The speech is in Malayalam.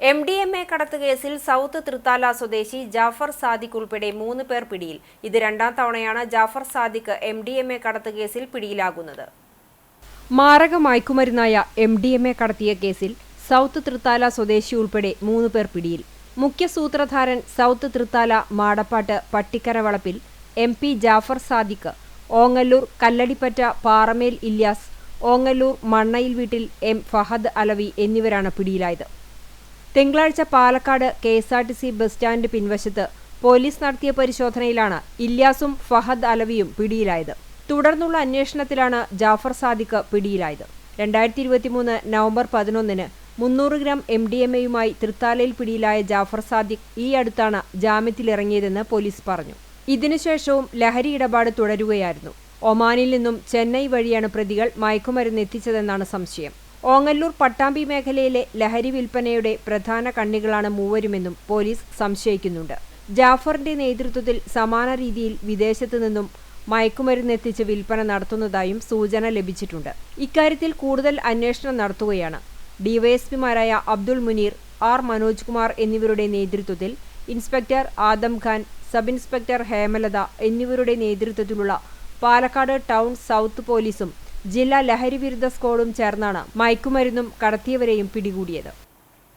എം ഡി എം എ കടത്ത് കേസിൽ സൗത്ത് തൃത്താല സ്വദേശി ജാഫർ സാദിഖ് ഉൾപ്പെടെ മൂന്ന് പേർ പിടിയിൽ. ഇത് രണ്ടാം തവണയാണ് Jafar Sadiq M D M A കടത്ത് കേസിൽ പിടിയിലാകുന്നത്. മാരക മയക്കുമരുന്നായ എം ഡി എം എ കടത്തിയ കേസിൽ സൗത്ത് തൃത്താല സ്വദേശി ഉൾപ്പെടെ മൂന്ന് പേർ പിടിയിൽ. മുഖ്യ സൂത്രധാരൻ south Thrithala Madappattu Pattikkara Valappil M P Jafar Sadiq Ongallur Kalladippatta Paramel Ilyas Ongallur മണ്ണയിൽ വീട്ടിൽ എം ഫഹദ് അലവി എന്നിവരാണ് പിടിയിലായത്. തിങ്കളാഴ്ച Palakkad K S R T C bus stand പിൻവശത്ത് police നടത്തിയ പരിശോധനയിലാണ് ഇല്യാസും ഫഹദ് അലവിയും പിടിയിലായത്. തുടർന്നുള്ള അന്വേഷണത്തിലാണ് ജാഫർ സാദിഖ് പിടിയിലായത്. രണ്ടായിരത്തി ഇരുപത്തിമൂന്ന് നവംബർ പതിനൊന്നിന് മുന്നൂറ് ഗ്രാം എം ഡി എം എയുമായി തൃത്താലയിൽ പിടിയിലായ ജാഫർ സാദിഖ് ഈ അടുത്താണ് ജാമ്യത്തിലിറങ്ങിയതെന്ന് പോലീസ് പറഞ്ഞു. ഇതിനുശേഷവും ലഹരി ഇടപാട് തുടരുകയായിരുന്നു. ഒമാനിൽ നിന്നും ചെന്നൈ വഴിയാണ് പ്രതികൾ മയക്കുമരുന്ന് എത്തിച്ചതെന്നാണ് സംശയം. ഓങ്ങല്ലൂർ പട്ടാമ്പി മേഖലയിലെ ലഹരി വിൽപ്പനയുടെ പ്രധാന കണ്ണികളാണ് മൂവരുമെന്നും പോലീസ് സംശയിക്കുന്നുണ്ട്. ജാഫറിന്റെ നേതൃത്വത്തിൽ സമാന രീതിയിൽ വിദേശത്തു നിന്നും മയക്കുമരുന്നെത്തിച്ച് വിൽപ്പന നടത്തുന്നതായും സൂചന ലഭിച്ചിട്ടുണ്ട്. ഇക്കാര്യത്തിൽ കൂടുതൽ അന്വേഷണം നടത്തുകയാണ്. ഡിവൈഎസ്പിമാരായ അബ്ദുൾ മുനീർ ആർ മനോജ് കുമാർ എന്നിവരുടെ നേതൃത്വത്തിൽ inspector Adam Khan sub inspector Hemalatha എന്നിവരുടെ നേതൃത്വത്തിലുള്ള പാലക്കാട് ടൗൺ സൗത്ത് പോലീസും ജില്ലാ ലഹരിവിരുദ്ധ സ്ക്വാഡും ചേർന്നാണ് മയക്കുമരുന്നും കടത്തിയവരെയും പിടികൂടിയത്